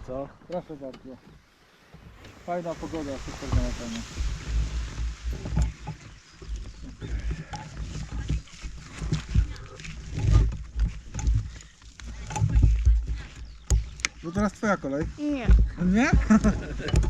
bardzo. Proszę bardzo. Fajna pogoda, super na latanie. No teraz twoja kolej. Nie. Nie?